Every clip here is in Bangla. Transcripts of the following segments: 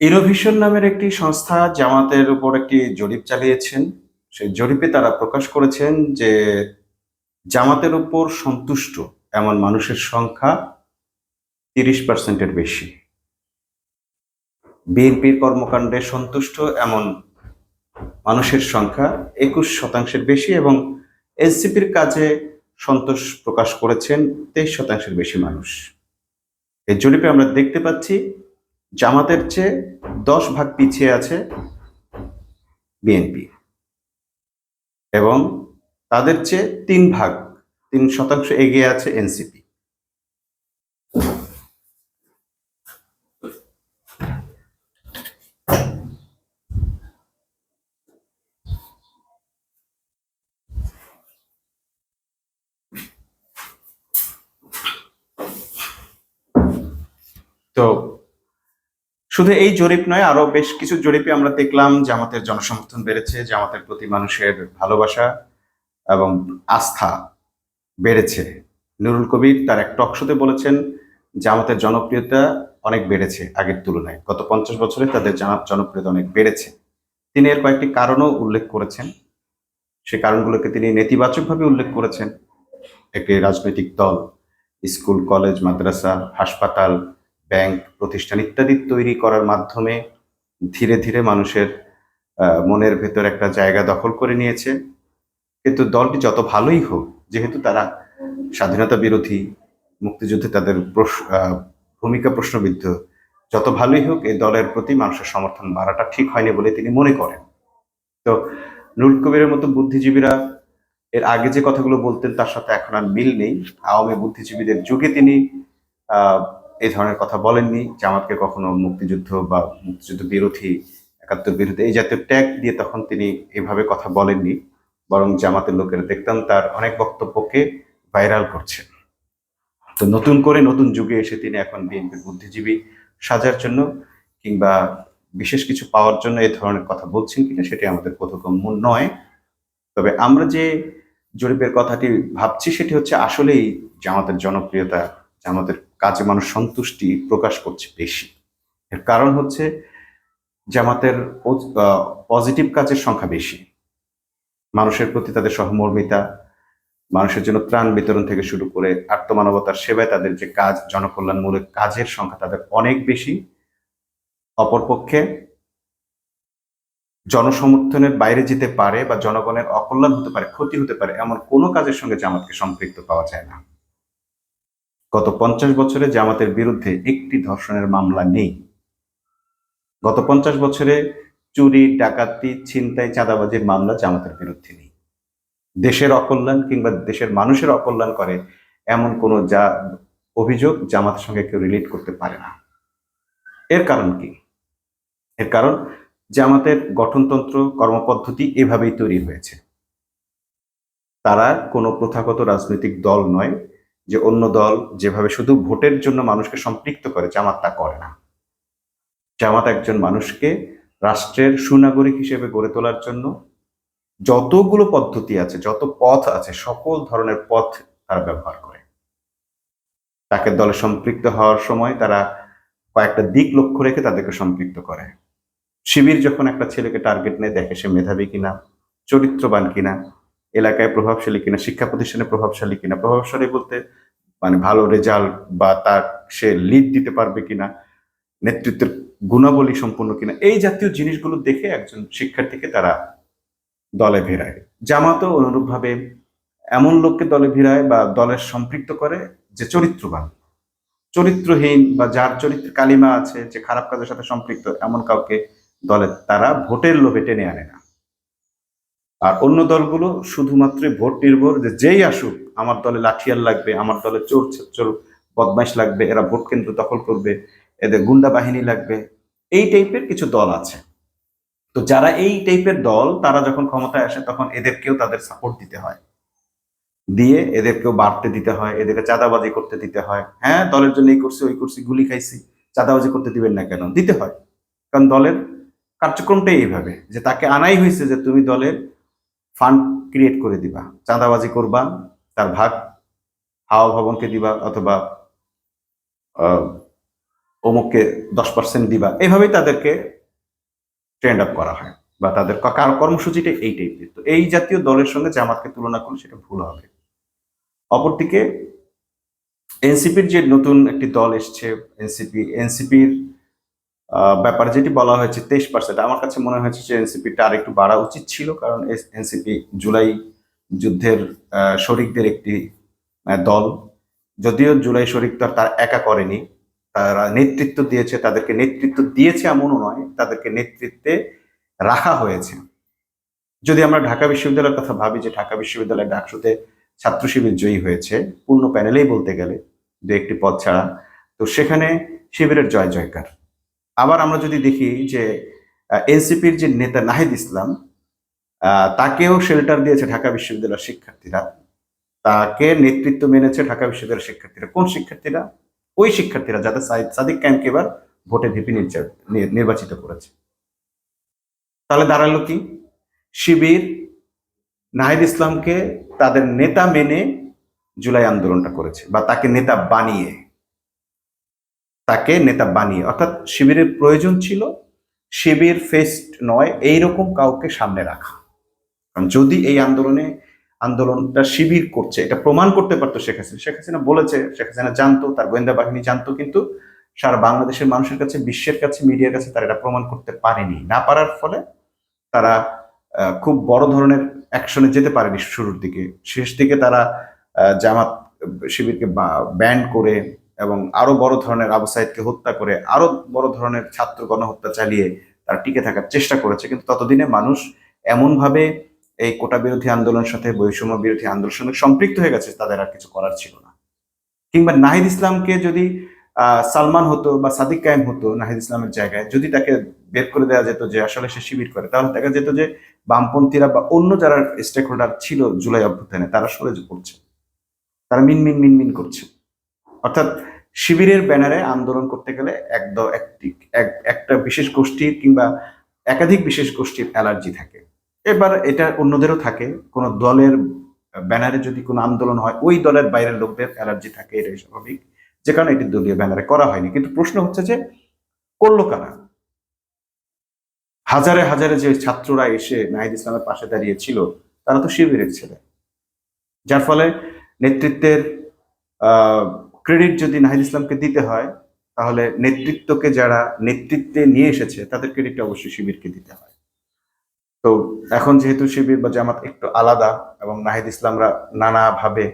ইনোভেশন নামের একটি সংস্থা জামাতের উপর একটি জরিপ চালিয়েছেন। সেই জরিপে তারা প্রকাশ করেছেন যে জামাতের উপর সন্তুষ্ট এমন মানুষের সংখ্যা তিরিশ পার্সেন্টের বেশি। বিএনপির কর্মকাণ্ডে সন্তুষ্ট এমন মানুষের সংখ্যা একুশ শতাংশের বেশি এবং এনসিপির কাজে সন্তোষ প্রকাশ করেছেন তেইশ শতাংশের বেশি মানুষ। এই জরিপে আমরা দেখতে পাচ্ছি জামাতের চেয়ে দশ ভাগ পিছিয়ে আছে বিএনপি। এবং তাদের চেয়ে তিন ভাগ, তিন শতাংশ এগিয়ে আছে এনসিপি। তো শুধু এই জরিপ নয়, আরও বেশ কিছু জরিপে আমরা দেখলাম। জামাতের জনসমর্থন বেড়েছে, জামাতের প্রতি মানুষের ভালোবাসা এবং আস্থা বেড়েছে। নুরুল কবির তার এক টক শোতে বলেছেন, জামাতের জনপ্রিয়তা অনেক বেড়েছে আগের তুলনায়। গত পঞ্চাশ বছরে তাদের জনপ্রিয়তা অনেক বেড়েছে। তিনি এর কয়েকটি কারণও উল্লেখ করেছেন। সে কারণগুলোকে তিনি নেতিবাচকভাবে উল্লেখ করেছেন। একটি রাজনৈতিক দল, স্কুল, কলেজ, মাদ্রাসা, হাসপাতাল ব্যাংক প্রতিষ্ঠান ইত্যাদি তৈরি করার মাধ্যমে ধীরে ধীরে মানুষের মনের ভেতর একটা জায়গা দখল করে নিয়েছে। কিন্তু দলটি যত ভালোই হোক, যেহেতু তারা স্বাধীনতা বিরোধী মুক্তিযুদ্ধে তাদের ভূমিকা প্রশ্নবিদ্ধ, যত ভালোই হোক এই দলের প্রতি মানুষের সমর্থন বাড়াটা ঠিক হয়নি বলে তিনি মনে করেন। তো নুরুল কবিরের মতো বুদ্ধিজীবীরা, এর আগে যে কথাগুলো বলতেন তার সাথে এখন আর মিল নেই। আওয়ামী বুদ্ধিজীবীদের যুগে তিনি এই ধরনের কথা বলেননি। জামাতকে কখনো মুক্তিযুদ্ধ বা মুক্তিযুদ্ধ বিরোধী, একাত্তর বিরোধী এই জাতীয় ট্যাগ দিয়ে তখন তিনি এভাবে কথা বলেননি, বরং জামাতের লোকেরা দেখতাম তার অনেক বক্তব্যকে ভাইরাল করছে। তো নতুন করে নতুন যুগে এসে তিনি এখন বিএনপির বুদ্ধিজীবী সাজার জন্য কিংবা বিশেষ কিছু পাওয়ার জন্য এই ধরনের কথা বলছেন কিনা সেটি আমাদের বোধগম্য নয়। তবে আমরা যে জরিপের কথাটি ভাবছি সেটি হচ্ছে আসলেই জামাতের জনপ্রিয়তা, জামাতের কাজে মানুষ সন্তুষ্টি প্রকাশ করছে বেশি। এর কারণ হচ্ছে জামাতের পজিটিভ কাজের সংখ্যা বেশি। মানুষের প্রতি তাদের সহমর্মিতা, মানুষের জন্য ত্রাণ বিতরণ থেকে শুরু করে আত্মমানবতার সেবায় তাদের যে কাজ, জনকল্যাণমূলক কাজের সংখ্যা তাদের অনেক বেশি। অপরপক্ষে জনসমর্থনের বাইরে যেতে পারে বা জনগণের অকল্যাণ হতে পারে, ক্ষতি হতে পারে, এমন কোনো কাজের সঙ্গে জামাতকে সম্পৃক্ত পাওয়া যায় না। গত পঞ্চাশ বছরে জামাতের বিরুদ্ধে একটি ধর্ষণের মামলা নেই। গত পঞ্চাশ বছরে চুরি, ডাকাতি, ছিনতাই, চাঁদাবাজির মামলা জামাতের বিরুদ্ধে নেই। দেশের অকল্যাণ কিংবা দেশের মানুষের অকল্যাণ করে এমন কোনো যা অভিযোগ জামাতের সঙ্গে কেউ রিলেট করতে পারে না। এর কারণ কি? এর কারণ জামাতের গঠনতন্ত্র, কর্মপদ্ধতি এভাবেই তৈরি হয়েছে। তারা কোনো প্রথাগত রাজনৈতিক দল নয় যে অন্য দল যেভাবে শুধু ভোটের জন্য মানুষকে সম্পৃক্ত করে, জামাত তা করে না। জামাত একজন মানুষকে রাষ্ট্রের সুনাগরিক হিসেবে গড়ে তোলার জন্য যতগুলো পদ্ধতি আছে, যত পথ আছে, সকল ধরনের পথ তারা ব্যবহার করে। তাকে দলে সম্পৃক্ত হওয়ার সময় তারা কয়েকটা দিক লক্ষ্য রেখে তাদেরকে সম্পৃক্ত করে। শিবির যখন একটা ছেলেকে টার্গেট নেয় দেখে সে মেধাবী কিনা, চরিত্রবান কিনা এলাকায় প্রভাবশালী কিনা, শিক্ষা প্রতিষ্ঠানে প্রভাবশালী কিনা, প্রভাবশালী বলতে মানে ভালো রেজাল্ট বা তার সে লিড দিতে পারবে কিনা, নেতৃত্বের গুণাবলী সম্পূর্ণ কিনা, এই জাতীয় জিনিসগুলো দেখে একজন শিক্ষার্থীকে তারা দলে ভেড়ায়। জামাতও অনুরূপভাবে এমন লোককে দলে ভিড়ায় বা দলের সম্পৃক্ত করে যে চরিত্রবান। চরিত্রহীন বা যার চরিত্র কালিমা আছে, যে খারাপ কাজের সাথে সম্পৃক্ত, এমন কাউকে দলে তারা ভোটের লোভে টেনে আনে না। আর অন্য দলগুলো শুধুমাত্র ভোট নির্ভর যে যেই আসুক, আমার দলে লাঠিয়াল লাগবে, আমার দলে চোর চোর বদমাইশ লাগবে, এরা ভোট কেন্দ্র দখল করবে, এদের গুন্ডা বাহিনী লাগবে, এই টাইপের কিছু দল আছে। তো যারা এই টাইপের দল, তারা যখন ক্ষমতায় আসে, তখন এদেরকেও তাদের সাপোর্ট দিতে হয়। দিয়ে এদেরকেও বাড়তে দিতে হয়, এদেরকে চাঁদাবাজি করতে দিতে হয়। হ্যাঁ দলের জন্য এই করছি, ওই করছি, গুলি খাইছি, চাঁদাবাজি করতে দিবেন না কেন? দিতে হয়। কারণ দলের কার্যক্রমটাই এইভাবে, যে তাকে আনাই হয়েছে যে তুমি দলের ফান্ড ক্রিয়েট করে দিবা। চাঁদাবাজি করবা, তার ভাগ হাওয়া ভবনকে দিবা অথবা অমুককে দশ পার্সেন্ট দিবা। এভাবেই তাদেরকে ট্রেন্ড আপ করা হয় বা তাদের কার- কর্মসূচিটা এই টাইপের তো এই জাতীয় দলের সঙ্গে জামাতকে তুলনা করলে সেটা ভুল হবে। অপরদিকে এনসিপির যে নতুন একটি দল এসছে এনসিপি এনসিপির ব্যাপারে যেটি বলা হয়েছে তেইশ পার্সেন্ট আমার কাছে মনে হয়েছে যে এনসিপিটা আর একটু বাড়া উচিত ছিল, কারণ এনসিপি জুলাই যুদ্ধের শরিকদের একটি দল। যদিও জুলাই শরিক তো তার একা করেনি, তারা নেতৃত্ব দিয়েছে, তাদেরকে নেতৃত্ব দিয়েছে এমনও নয়, তাদেরকে নেতৃত্বে রাখা হয়েছে। যদি আমরা ঢাকা বিশ্ববিদ্যালয়ের কথা ভাবি যে ঢাকা বিশ্ববিদ্যালয় ডাকসুতে ছাত্র শিবির জয়ী হয়েছে, পূর্ণ প্যানেলেই বলতে গেলে দু একটি পদ ছাড়া, তো সেখানে শিবিরের জয় জয়কার। আবার আমরা যদি দেখি যে এনসিপির যে নেতা নাহিদ ইসলাম তাকেও শেল্টার দিয়েছে ঢাকা বিশ্ববিদ্যালয়ের শিক্ষার্থীরা। তাকে নেতৃত্ব মেনেছে ঢাকা বিশ্ববিদ্যালয়ের শিক্ষার্থীরা। কোন শিক্ষার্থীরা? ওই শিক্ষার্থীরা যাতে সাদিক ক্যাম্পকে এবার ভোটে ভিপি নির্বাচিত করেছে। তাহলে দাঁড়াল কি? শিবির নাহিদ ইসলামকে তাদের নেতা মেনে জুলাই আন্দোলনটা করেছে বা তাকে নেতা বানিয়ে তাকে নেতা বানিয়ে, অর্থাৎ শিবিরের প্রয়োজন ছিল, শিবির ফেস্ট নয়, এইরকম কাউকে সামনে রাখা। কারণ যদি এই আন্দোলনে, আন্দোলনটা শিবির করছে, এটা প্রমাণ করতে পারতো শেখ হাসিনা। শেখ হাসিনা বলেছে, শেখ হাসিনা জানতো, তার গোয়েন্দা বাহিনী জানতো, কিন্তু সারা বাংলাদেশের মানুষের কাছে, বিশ্বের কাছে, মিডিয়ার কাছে তারা এটা প্রমাণ করতে পারেনি। না পারার ফলে তারা খুব বড় ধরনের অ্যাকশনে যেতে পারেনি শুরুর দিকে। শেষ দিকে তারা জামাত শিবিরকে ব্যান্ড করে এবং আরও বড় ধরনের আবু সাইদকে হত্যা করে আরও বড় ধরনের ছাত্র গণহত্যা চালিয়ে তারা টিকে থাকার চেষ্টা করেছে। কিন্তু ততদিনে মানুষ এমনভাবে এই কোটা বিরোধী আন্দোলনের সাথে বৈষম্য বিরোধী আন্দোলনের সঙ্গে সম্পৃক্ত হয়ে গেছে, তাদের আর কিছু করার ছিল না। কিংবা নাহিদ ইসলামকে যদি সালমান হতো বা সাদিক কায়েম হতো নাহিদ ইসলামের জায়গায়, যদি তাকে বের করে দেওয়া যেত যে আসলে সে শিবির করে, তাহলে দেখা যেত যে বামপন্থীরা বা অন্য যারা স্টেক হোল্ডার ছিল জুলাই অভ্যুত্থানে, তারা সরে পড়ছে। তারা মিন মিন মিন মিন করছে। অর্থাৎ শিবিরের ব্যানারে আন্দোলন করতে গেলে একদম একটি, এক- একটা বিশেষ গোষ্ঠীর কিংবা একাধিক বিশেষ গোষ্ঠীর অ্যালার্জি থাকে। এবার এটা অন্যদেরও থাকে, কোনো দলের ব্যানারে যদি কোনো আন্দোলন হয়, ওই দলের বাইরের লোকদের অ্যালার্জি থাকে, এটাই স্বাভাবিক। যে কারণে এটি দলীয় ব্যানারে করা হয়নি। কিন্তু প্রশ্ন হচ্ছে যে, করল কারা? হাজারে হাজারে যে ছাত্ররা এসে নাহিদ ইসলামের পাশে দাঁড়িয়েছিল, তারা তো শিবিরের ছেলে। যার ফলে নেতৃত্বের ক্রেডিট যদি নাহিদ ইসলামকে দিতে হয়, তাহলে নেতৃত্বকে যারা নেতৃত্বে নিয়ে এসেছে, তাদের ক্রেডিটটা অবশ্যই শিবিরকে দিতে হয়। তো এখন যেহেতু শিবির বা জামাত একটু আলাদা এবং নাহিদ ইসলামরা নানাভাবে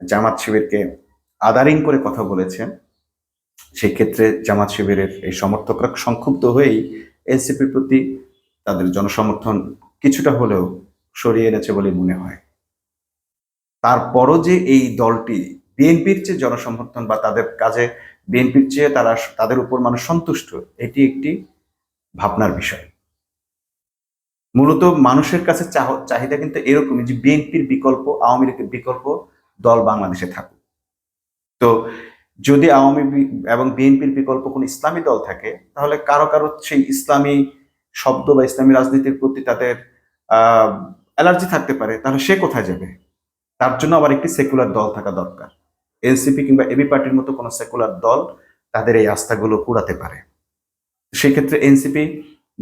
জামাত শিবিরকে আদারিং করে কথা বলেছেন সেক্ষেত্রে জামাত শিবিরের এই সমর্থকরা সংক্ষুব্ধ হয়েই এনসিপির প্রতি তাদের জনসমর্থন কিছুটা হলেও সরিয়ে এনেছে বলে মনে হয়। তারপরও যে এই দলটি বিএনপির চেয়ে জনসমর্থন বা তাদের কাজে বিএনপির চেয়ে তারা তাদের উপর মানুষ সন্তুষ্ট, এটি একটি ভাবনার বিষয়। মূলত মানুষের কাছে চাহ- চাহিদা কিন্তু এরকমই যে বিএনপির বিকল্প, আওয়ামী লীগের বিকল্প দল বাংলাদেশে থাকুক। তো যদি আওয়ামী এবং বিএনপির বিকল্প কোনো ইসলামী দল থাকে, তাহলে কারও কারও সেই ইসলামী শব্দ বা ইসলামী রাজনীতির প্রতি তাদের অ্যালার্জি থাকতে পারে। তাহলে সে কোথায় যাবে? তার জন্য আবার একটি সেকুলার দল থাকা দরকার। এনসিপি কিংবা এবি পার্টির মতো কোনো সেকুলার দল তাদের এই আস্থাগুলো কুড়াতে পারে। সেক্ষেত্রে এনসিপি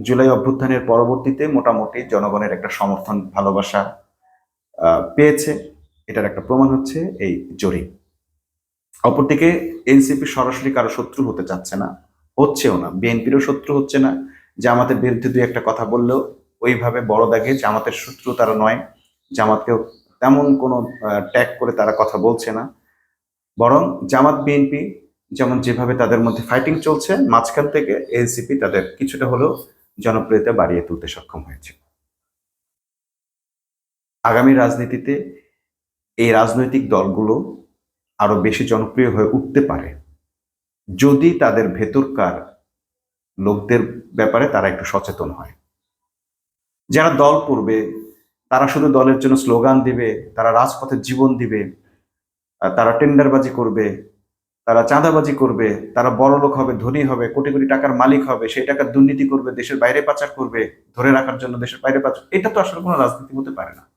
জুলাই অভ্যুত্থানের পরবর্তীতে মোটামুটি জনগণের একটা সমর্থন, ভালোবাসা পেয়েছে। এটার একটা প্রমাণ হচ্ছে এই জরিপ অপরদিকে এনসিপি সরাসরি কারও শত্রু হতে চাচ্ছে না, হচ্ছেও না। বিএনপিরও শত্রু হচ্ছে না। জামাতের বিরুদ্ধে দুই একটা কথা বললেও ওইভাবে বড় দাগে জামাতের শত্রু তারা নয়। জামাতকেও তেমন কোনো ট্যাগ করে তারা কথা বলছে না। বরং জামাত বিএনপি যেমন যেভাবে তাদের মধ্যে ফাইটিং চলছে, মাঝখান থেকে এনসিপি তাদের কিছুটা হলেও জনপ্রিয়তা বাড়িয়ে তুলতে সক্ষম হয়েছে। আগামী রাজনীতিতে এই রাজনৈতিক দলগুলো আরও বেশি জনপ্রিয় হয়ে উঠতে পারে। যদি তাদের ভেতরকার লোকদের ব্যাপারে তারা একটু সচেতন হয়। যারা দল করবে, তারা শুধু দলের জন্য স্লোগান দিবে, তারা রাজপথে জীবন দিবে তারা টেন্ডারবাজি করবে, তারা চাঁদাবাজি করবে, তারা বড় লোক হবে, ধনী হবে, কোটি কোটি টাকার মালিক হবে, সেই টাকার দুর্নীতি করবে, দেশের বাইরে পাচার করবে, ধরে রাখার জন্য দেশের বাইরে পাচার, এটা তো আসলে কোনো রাজনীতি হতে পারে না।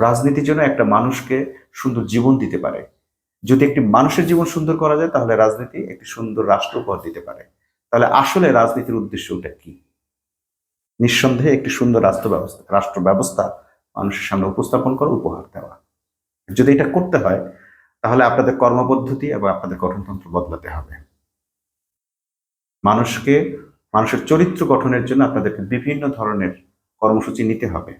রাজনীতির জন্য একটা মানুষকে সুন্দর জীবন দিতে পারে। যদি একটি মানুষের জীবন সুন্দর করা যায়, তাহলে রাজনীতি একটি সুন্দর রাষ্ট্র উপহার দিতে পারে। তাহলে আসলে রাজনীতির উদ্দেশ্য ওটা কি? নিঃসন্দেহে একটি সুন্দর রাষ্ট্র ব্যবস্থা রাষ্ট্র ব্যবস্থা মানুষের সামনে উপস্থাপন করা উপহার দেওয়া। যদি এটা করতে হয়, তাহলে আপনাদের কর্মপদ্ধতি এবং আপনাদের গঠনতন্ত্র বদলাতে হবে। মানুষকে, মানুষের চরিত্র গঠনের জন্য আপনাদেরকে বিভিন্ন ধরনের কর্মসূচি নিতে হবে।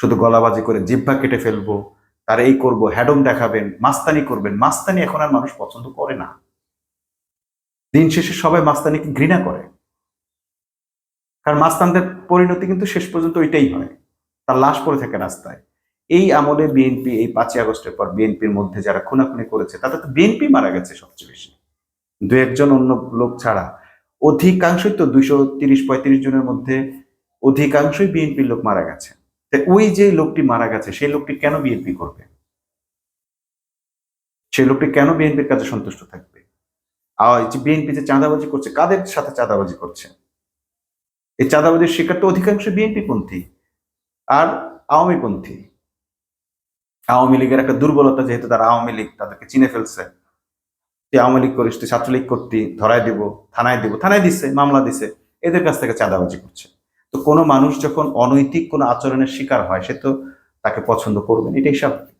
শুধু গলাবাজি করে জিব্বা কেটে ফেলব, তার এই করব, হ্যাডম দেখাবেন, মাস্তানি করবেন, মাস্তানি এখন আর মানুষ পছন্দ করে না। দিন শেষে সবাই মাস্তানিকে ঘৃণা করে। কারণ মাস্তানদের পরিণতি কিন্তু শেষ পর্যন্ত ওইটাই হয়। তার লাশ পড়ে থাকে রাস্তায়। এই আমলে বিএনপি এই পাঁচই আগস্টের পর বিএনপির মধ্যে যারা খুনাখুনি করেছে, তাতে তো বিএনপি মারা গেছে সবচেয়ে বেশি। দু একজন অন্য লোক ছাড়া। অধিকাংশই তো দুইশো তিরিশ, পঁয়ত্রিশ জনের মধ্যে অধিকাংশই বিএনপির লোক মারা গেছে। ওই যে লোকটি মারা গেছে, সেই লোকটি কেন বিএনপি করবে? সেই লোকটি কেন বিএনপির কাছে সন্তুষ্ট থাকবে? আর বিএনপি যে চাঁদাবাজি করছে, কাদের সাথে চাঁদাবাজি করছে? এই চাঁদাবাজির শিকার তো অধিকাংশ বিএনপি পন্থী, আর আওয়ামী পন্থী। আওয়ামী লীগের একটা দুর্বলতা যেহেতু তারা আওয়ামী লীগ তাদেরকে চিনে ফেলছে, তুই আওয়ামী লীগ করিস, তুই ছাত্রলীগ করতি ধরায় দিব, থানায় দিব, থানায় দিছে, মামলা দিছে, এদের কাছ থেকে চাঁদাবাজি করছে। তো কোনো মানুষ যখন অনৈতিক কোনো আচরণের শিকার হয়, সে তো তাকে পছন্দ করবে না, এটাই স্বাভাবিক।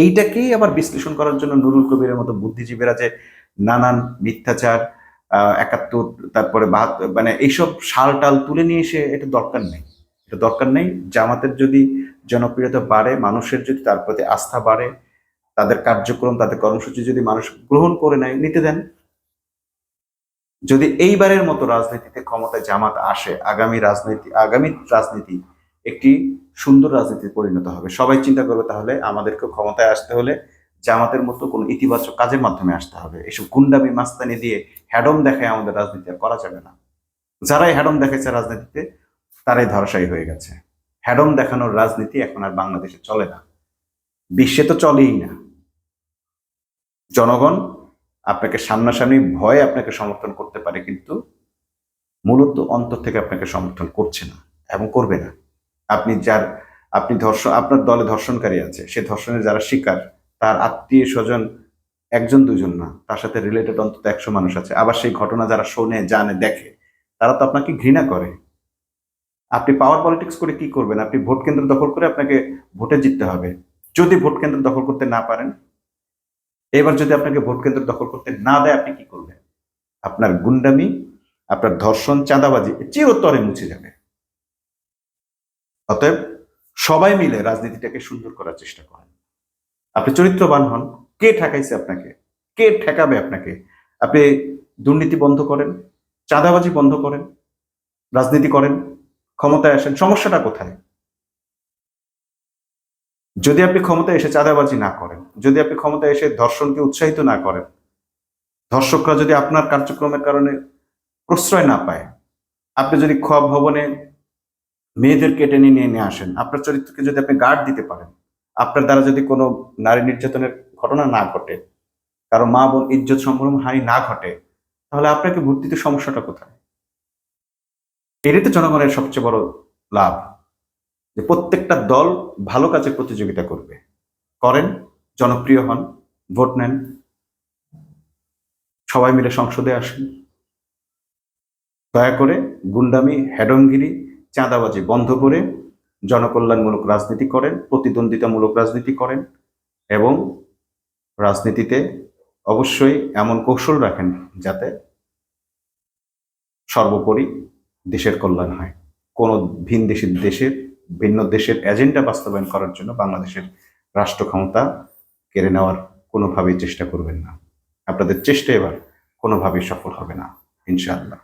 এইটাকেই আবার বিশ্লেষণ করার জন্য নুরুল কবিরের মতো বুদ্ধিজীবীরা যে নানান মিথ্যাচার একাত্তর, তারপরে মানে এইসব শাল টাল তুলে নিয়ে এসে এটা দরকার নেই। এটা দরকার নেই, জামাতের যদি জনপ্রিয়তা বাড়ে, মানুষের যদি তার প্রতি আস্থা বাড়ে, তাদের কার্যক্রম, তাদের কর্মসূচি যদি মানুষ গ্রহণ করে নেয়, নিতে দেন। যদি এইবারের মতো রাজনীতিতে ক্ষমতায় জামাত আসে, আগামী রাজনীতি আগামী রাজনীতি একটি সুন্দর রাজনীতিতে পরিণত হবে। সবাই চিন্তা করবে তাহলে আমাদেরকে ক্ষমতায় আসতে হলে জামাতের মতো কোনো ইতিবাচক কাজের মাধ্যমে আসতে হবে। এসব গুন্ডামি, মাস্তানি দিয়ে হ্যাডম দেখায় আমাদের রাজনীতি আর করা যাবে না। যারাই হ্যাডম দেখেছে রাজনীতিতে, তারাই ধরাশায়ী হয়ে গেছে। হ্যাডম দেখানোর রাজনীতি এখন আর বাংলাদেশে চলে না। বিশ্বে তো চলেই না। জনগণ আপনাকে সামনাসামনি ভয়ে আপনাকে সমর্থন করতে পারে, কিন্তু মূলত অন্তর থেকে আপনাকে সমর্থন করছে না এবং করবে না। আপনি যার, আপনি ধর্ষণ, আপনার দলে ধর্ষণকারী আছে, সে ধর্ষণের যারা শিকার, তার আত্মীয় স্বজন একজন, দুজন না, তার সাথে রিলেটেড অন্তত একশো মানুষ আছে। আবার সেই ঘটনা যারা শোনে, জানে, দেখে, তারা তো আপনাকে ঘৃণা করে। আপনি পাওয়ার পলিটিক্স করে কি করবেন? আপনি ভোট কেন্দ্র দখল করে আপনাকে ভোটে জিততে হবে। যদি ভোট কেন্দ্র দখল করতে না পারেন, এবার যদি আপনাকে ভোট কেন্দ্র দখল করতে না দেয়, আপনি কি করবেন? আপনার গুন্ডামি, আপনার ধর্ষণ, চাঁদাবাজি চিরতরে মুছে যাবে। অতএব সবাই মিলে রাজনীতিটাকে সুন্দর করার চেষ্টা করেন। আপনি চরিত্রবান হন। কে ঠেকাইছে আপনাকে? কে ঠেকাবে আপনাকে? আপনি দুর্নীতি বন্ধ করেন, চাঁদাবাজি বন্ধ করেন, রাজনীতি করেন ক্ষমতায় আসেন, সমস্যাটা কোথায়? যদি আপনি ক্ষমতায় এসে চাঁদাবাজি না করেন, যদি আপনি ক্ষমতায় এসে ধর্ষণকে উৎসাহিত না করেন, ধর্ষকরা যদি আপনার কার্যক্রমের কারণে প্রশ্রয় না পায়, আপনি যদি খোয়াব ভবনে মেয়েদেরকে টেনে নিয়ে নিয়ে আসেন, আপনার চরিত্রকে যদি আপনি গার্ড দিতে পারেন, আপনার দ্বারা যদি কোনো নারী নির্যাতনের ঘটনা না ঘটে, কারও মা বোন ইজ্জত সম্ভ্রম হানি না ঘটে, তাহলে আপনাকে ভোট দিতে সমস্যাটা কোথায়? এটাই তো জনগণের সবচেয়ে বড় লাভ যে প্রত্যেকটা দল ভালো কাজের প্রতিযোগিতা করবে। করেন, জনপ্রিয় হন, ভোট নেন, সবাই মিলে সংসদে আসেন। দয়া করে গুন্ডামি হেডমগিরি চাঁদাবাজি বন্ধ করে জনকল্যাণমূলক রাজনীতি করেন, প্রতিদ্বন্দ্বিতামূলক রাজনীতি করেন এবং রাজনীতিতে অবশ্যই এমন কৌশল রাখেন যাতে সর্বোপরি দেশের কল্যাণ হয়। কোনো ভিন দেশের দেশের, ভিন্ন দেশের এজেন্ডা বাস্তবায়ন করার জন্য বাংলাদেশের রাষ্ট্র ক্ষমতা কেড়ে নেওয়ার কোনোভাবেই চেষ্টা করবেন না। আপনাদের চেষ্টা এবার কোনোভাবেই সফল হবে না, ইনশাআল্লাহ।